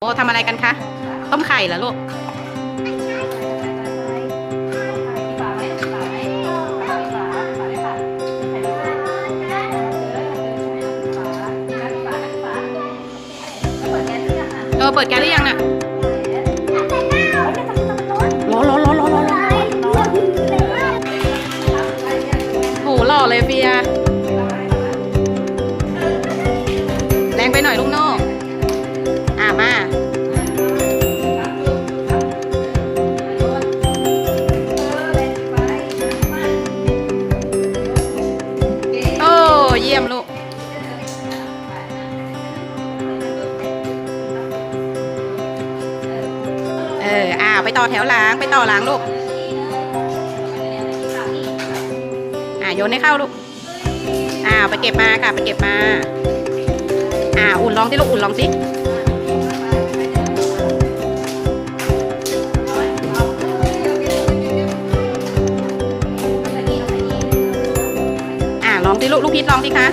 โอ้ทำอะไรกันคะ ต้มไข่เหรอลูก เออ เปิดแก๊สหรือยังน่ะร้อนร้อนร้อนร้อนร้อรอโหหล่อเลยเฟีย ยี่ยมลูกเอออ่าไปต่อแถวหลังไปต่อหลังลูกอ่าโยนให้เข้าลูกอ่าไปเก็บมาค่ะไปเก็บมาอ่าอุ่นลองสิลูกอุ่นลองสิ ลองสิลูกลูกพีชลองสิคะ